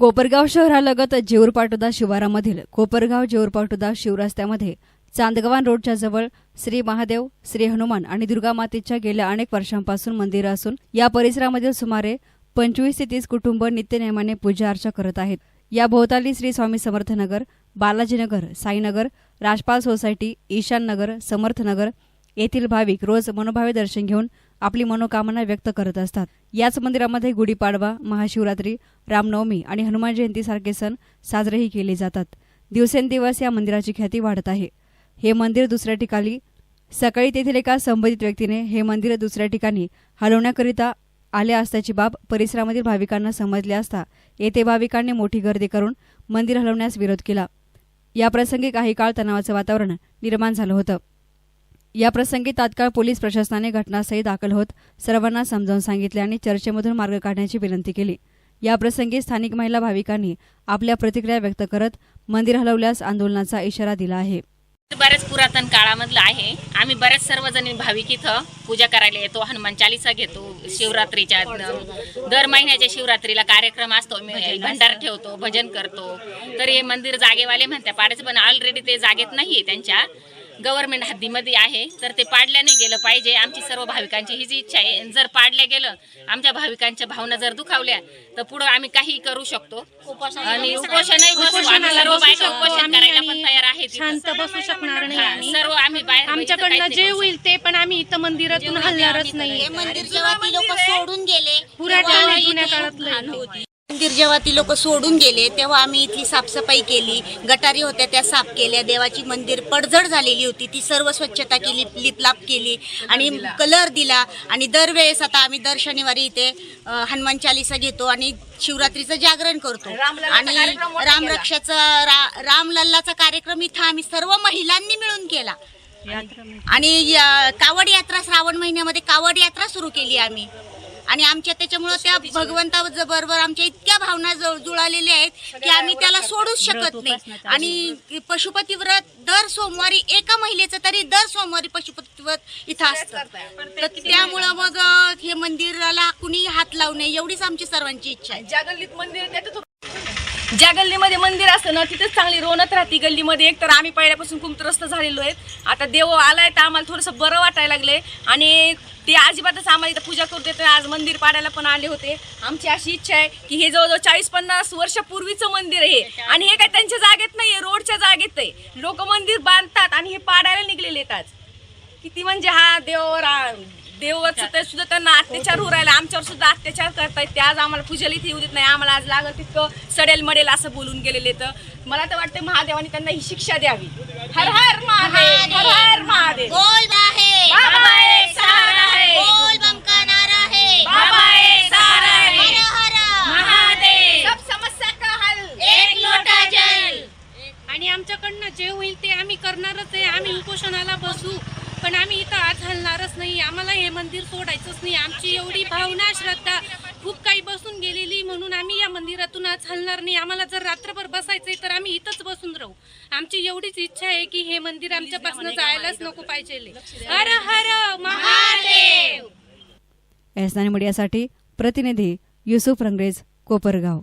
कोपरगाव शहरालगत जेऊरपाटोदा शिवारामधील कोपरगाव जेऊरपाटोदा शिवरस्त्यामध्ये चांदगवान रोडच्या जवळ श्री महादेव श्री हनुमान आणि दुर्गा मातेच्या गेल्या अनेक वर्षांपासून मंदिरं असून या परिसरामधील सुमारे पंचवीस ते तीस कुटुंब नित्यनेमाने पूजा अर्चा करत आहेत. या भोवताली श्री स्वामी समर्थनगर बालाजीनगर साईनगर राजपाल सोसायटी ईशान नगर समर्थनगर येथील भाविक रोज मनोभावे दर्शन घेऊन आपली मनोकामना व्यक्त करत असतात. याच मंदिरामध्ये गुढीपाडवा महाशिवरात्री रामनवमी आणि हनुमान जयंतीसारखे सण साजरेही केले जातात. दिवसेंदिवस या मंदिराची ख्याती वाढत आहे. हे मंदिर दुसऱ्या ठिकाणी सकाळी तेथील एका संबंधित व्यक्तीने हे मंदिर दुसऱ्या ठिकाणी हलवण्याकरिता आले असल्याची बाब परिसरामधील भाविकांना समजले असता येथे भाविकांनी मोठी गर्दी करून मंदिर हलवण्यास विरोध केला. याप्रसंगी काही काळ तणावाचं वातावरण निर्माण झालं होतं. या प्रसंगी तात्काळ पोलीस प्रशासनाने घटनास्थळी दाखल होत सर्वांना समजावून सांगितले आणि चर्चेमधून मार्ग काढण्याची विनंती केली. या प्रसंगी स्थानिक महिला भाविकांनी आपल्या प्रतिक्रिया व्यक्त करत मंदिर हलवल्यास आंदोलनाचा इशारा दिला आहे. बऱ्याच पुरातन काळामधलं आहे. आम्ही बऱ्याच सर्वजणी भाविक इथं पूजा करायला येतो हनुमान चालिसा घेतो शिवरात्रीच्या दर महिन्याच्या शिवरात्रीला कार्यक्रम असतो मी भंडार ठेवतो भजन करतो. तर हे मंदिर जागेवाले म्हणत्या पाडायचं पण ऑलरेडी ते जागेत नाहीये त्यांच्या. गव्हर्नमेंट हद्दीमध्ये आहे तर ते पाडल्या नाही गेलं पाहिजे. आमची सर्व भाविकांची हीच इच्छा आहे. जर पाडल्या गेलं आमच्या भाविकांच्या भावना जर दुखावल्या तर पुढं आम्ही काही करू शकतो. आणि उपोषणही बसू. आम्ही सर्व बायका उपोषण करायला पण तयार आहेत इथं. शांत बसू शकणार नाही सर्व आम्ही बाहेर आमच्याकडनं जे होईल ते पण आम्ही इथं मंदिरातून हलणारच नाही. हे मंदिर जेव्हा ती लोक सोडून गेले पुरातन आहे, जुन्या काळातलं आहे. मंदिर जेव्हा ती लोक सोडून गेले तेव्हा आम्ही इथली साफसफाई केली. गटारी होत्या त्या साफ केल्या. देवाची मंदिर पडझड झालेली होती. ती सर्व स्वच्छता केली लिपलाप केली आणि कलर दिला. आणि दरवेळेस आता आम्ही दर शनिवारी इथे हनुमान चालिसा घेतो आणि शिवरात्रीचं जागरण करतो. आणि रामरक्षाचा रा- रामलल्लाचा कार्यक्रम इथं आम्ही सर्व महिलांनी मिळून केला. आणि कावड यात्रा श्रावण महिन्यामध्ये कावड यात्रा सुरू केली आम्ही. आणि आमच्या त्याच्यामुळं त्या भगवंता बरोबर आमच्या इतक्या भावना जुळालेल्या आहेत की आम्ही त्याला सोडूच शकत नाही. आणि पशुपती व्रत दर सोमवारी एका महिलेचं तरी दर सोमवारी पशुपती व्रत इथं असतं. तर त्यामुळं मग हे मंदिराला कुणी हात लावू नये एवढीच आमची सर्वांची इच्छा आहे. ज्या गल्लीत मंदिर ज्या गल्लीमध्ये मंदिर असतं ना तिथेच चांगली रोनत राहते गल्लीमध्ये. एक तर आम्ही पहिल्यापासून खूप त्रस्त झालेलो आहेत. आता देव आलाय तर आम्हाला थोडंसं बरं वाटायला लागले आणि ते अजिबातच आम्हाला इथं पूजा करू देत आज मंदिर पाडायला पण आले होते. आमची अशी इच्छा आहे की हे जवळजवळ चाळीस पन्नास वर्षापूर्वीचं मंदिर आहे आणि हे काय त्यांच्या जागेत नाही रोडच्या जागेत आहे. लोक मंदिर बांधतात आणि हे पाडायला निघलेले आहेत आज. किती म्हणजे हा देव रा- देवाचं ते सुद्धा त्यांना अत्याचार होऊ राहिला. आमच्यावर सुद्धा अत्याचार करतायत. ते आज आम्हाला पूजेला इथे येऊ देत नाही. आम्हाला आज लागल तितकं सडेल मडेल असं बोलून गेलेले तर मला तर वाटतं महादेवाने त्यांना ही शिक्षा द्यावी. हर हर महादेव हर हर महादेव. है. है है. आणि आमच्याकडनं जे होईल ते आम्ही करणारच आहे. आम्ही उपोषणाला बसू. पण आम्ही इथं आज हलणारच नाही. आम्हाला हे मंदिर सोडायचंच नाही. आमची एवढी भावना श्रद्धा खूप काही बसून गेलेली म्हणून आम्ही या मंदिरातून आज हलणार नाही. आम्हाला जर रात्रभर बसायचंय तर आम्ही इथंच बसून राहू. आमची एवढीच इच्छा आहे की हे मंदिर आमच्यापासून जायलाच नको पाहिजे. हर हर महादेव! एस मीडियासाठी प्रतिनिधी युसुफ रंगरेज कोपरगाव.